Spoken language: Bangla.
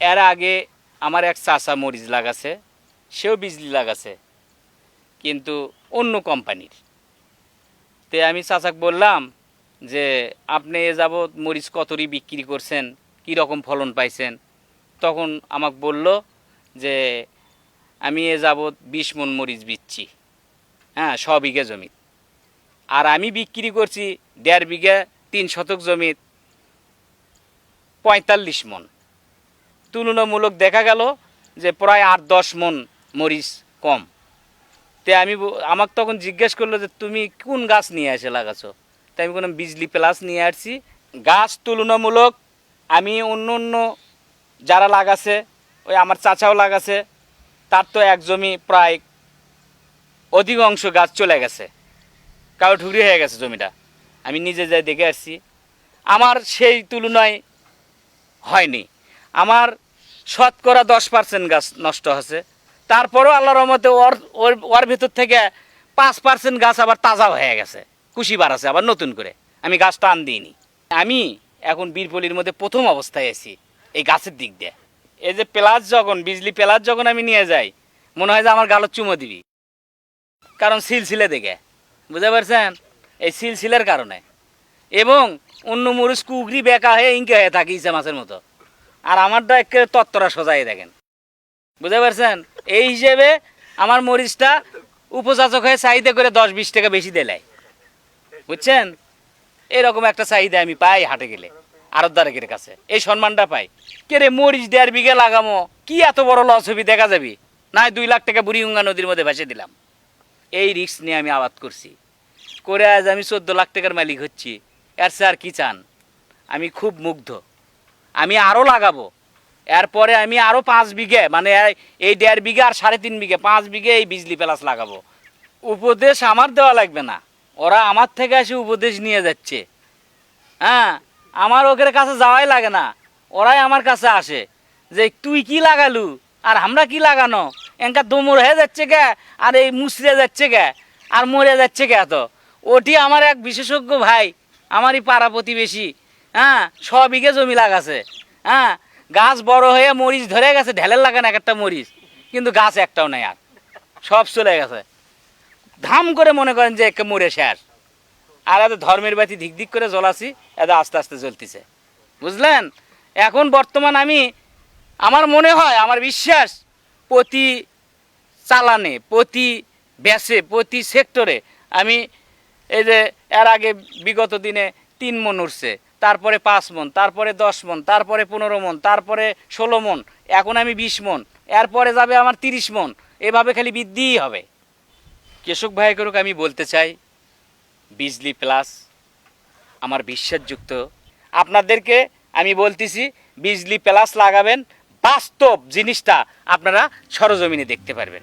এর আগে আমার এক চাচা মরিচ লাগাছে, সেও বিজলি লাগাছে, কিন্তু অন্য কোম্পানির। তে আমি চাচাক বললাম যে, আপনি এ যাবৎ মরিচ কতরি বিক্রি করছেন? কী রকম ফলন পাইছেন? তখন আমাকে বলল যে, আমি এ যাবৎ বিশ মন মরিচ বিচ্ছি। হ্যাঁ ছ বিঘে জমি। আর আমি বিক্রি করছি দেড় বিঘা তিন শতক জমিত পঁয়তাল্লিশ মন। তুলনামূলক দেখা গেল যে প্রায় আট দশ মন মরিচ কম। তে আমি আমাকে তখন জিজ্ঞেস করল যে, তুমি কোন গাছ নিয়ে এসে লাগাছো? তাই আমি কোনো বিজলি প্লাস নিয়ে আসছি। গাছ তুলনামূলক আমি অন্য অন্য যারা লাগাছে, ওই আমার চাচাও লাগাছে, তার তো এক জমি প্রায় অধিকাংশ গাছ চলে গেছে। কারও ঠুকরি হয়ে গেছে জমিটা। আমি নিজে যাই দেখে আসছি। আমার সেই তুলনায় হয়নি। আমার শতকরা দশ পার্সেন্ট গাছ নষ্ট হয়েছে। তারপরেও আল্লাহর রহমতে ওর ওর ভিতর থেকে পাঁচ পার্সেন্ট গাছ আবার তাজা হয়ে গেছে। কুশি বাড়াছে আবার নতুন করে। আমি গাছ টান দিইনি। আমি এখন বীরপল্লির মধ্যে প্রথম অবস্থায় আছি এই গাছের দিক দিয়ে। এই যে প্লাস যখন, বিজলি প্লাস যখন আমি নিয়ে যাই, মনে হয় যে আমার গালত চুমো দিবি। কারণ সিলসিলে দেখে। বুঝতে পারছেন? এই সিলসিলের কারণে। এবং অন্য মরিচ কুগরি বেকা হয়ে ইনকে হয়ে থাকে ইসা মাছের মতো। আর আমারটা একে তত্তরা সোজাই দেখেন। বুঝতে পারছেন? এই হিসেবে আমার মরিচটা উপজাচক হয়ে চাহিদা করে দশ বিশ টাকা বেশি দেয় বুঝছেন? এরকম একটা চাহিদা আমি পাই হাটে গেলে আরতদারের কাছে। এই সম্মানটা পাই। কে রে, মরিচ দেড় বিঘে লাগামো, কি এত বড় লস হবি, দেখা যাবি? নাই, দুই লাখ টাকা বুড়িগঙ্গা নদীর মধ্যে ভেসে দিলাম। এই রিস্ক নিয়ে আমি আবাদ করছি। করে আজ আমি চোদ্দ লাখ টাকার মালিক হচ্ছি। এর চেয়ে আর কি চান? আমি খুব মুগ্ধ। আমি আরও লাগাবো। এরপরে আমি আরও পাঁচ বিঘে মানে এই- দেড় বিঘে আর সাড়ে তিন বিঘে, পাঁচ বিঘে এই বিজলি প্লাস লাগাবো। উপদেশ আমার দেওয়া লাগবে না। ওরা আমার থেকে এসে উপদেশ নিয়ে যাচ্ছে। হ্যাঁ আমার ওদের কাছে যাওয়াই লাগে না। ওরাই আমার কাছে আসে যে, তুই কি লাগালু? আর আমরা কি লাগানো? এনকা দমর হয়ে যাচ্ছে গে আর এই মুসরে যাচ্ছে গে আর মরে যাচ্ছে গে এত? ওটি আমার এক বিশেষজ্ঞ ভাই, আমারই পাড়া প্রতিবেশী। হ্যাঁ ছ বিঘে জমি লাগাছে। হ্যাঁ গাছ বড় হয়ে মরিচ ধরে গেছে, ঢেলের লাগান এক একটা মরিচ। কিন্তু গাছ একটাও নেই আর। সব চলে গেছে। ধাম করে মনে করেন যে একে মরে শেষ। আর এত ধর্মের বাতি ধিক ধিক করে জ্বলাছি, এত আস্তে আস্তে জ্বলতেছে। বুঝলেন? এখন বর্তমান আমি, আমার মনে হয়, আমার বিশ্বাস, প্রতি চালানে, প্রতি ব্যাসে, প্রতি সেক্টরে আমি এই যে এর আগে বিগত দিনে তিন মন উঠছে তারপরে পাঁচ মন, তারপরে দশ মন, তারপরে পনেরো মন, তারপরে ষোলো মন, এখন আমি বিশ মন, এরপরে যাবে আমার তিরিশ মন, এভাবে খালি বৃদ্ধিই হবে। কৃষক ভাইকেরও আমি বলতে চাই, বিজলি প্লাস, আমার বিশ্বাসযুক্ত, আপনাদেরকে আমি বলতেছি, বিজলি প্লাস লাগাবেন, বাস্তব জিনিসটা আপনারা সরজমিনে দেখতে পারবেন।